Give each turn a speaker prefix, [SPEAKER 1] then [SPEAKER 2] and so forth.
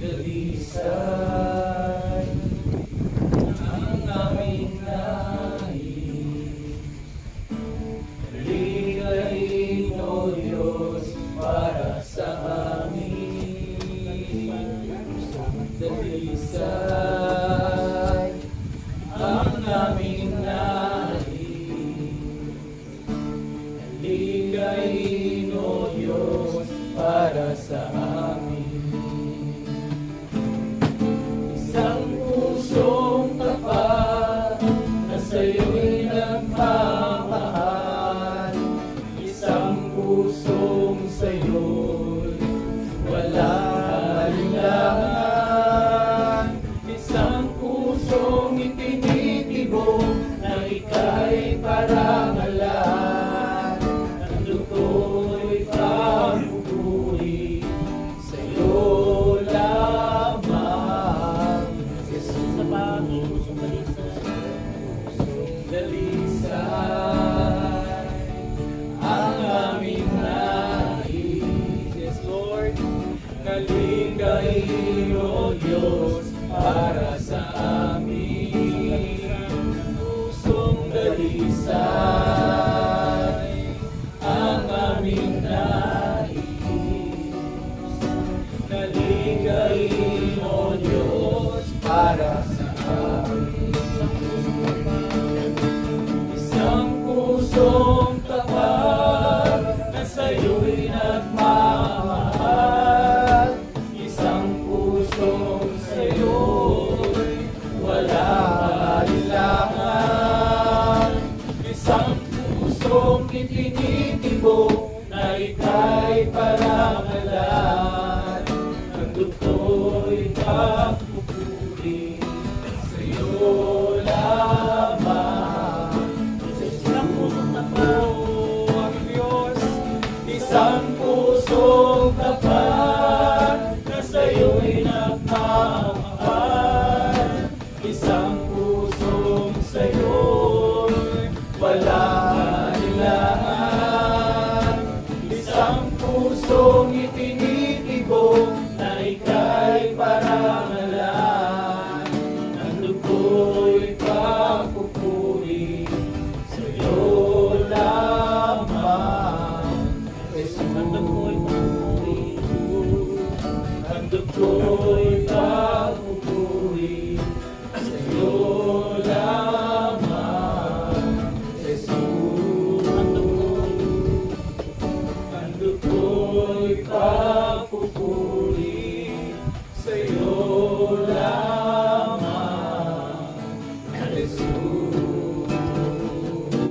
[SPEAKER 1] dalisay ang aming nais. Diyos, para sa amin. Dalisay ang aming nais. Diyos, para sa amin. Pusong sa'yo'y walang alinlangan. Isang pusong itinitibok na ika'y parangalan. Naligayin, O Diyos, para sa amin. Pusong dalisay Isang pusong itinitibok na ika'y parangalan.
[SPEAKER 2] Pusong
[SPEAKER 1] itinitibok na ika'y parangalan. Ang dugo'y pagpupuri sa'yo lamang.
[SPEAKER 2] Ang dugo'y pagpupuri.
[SPEAKER 1] Ang dugo'y tutakukuza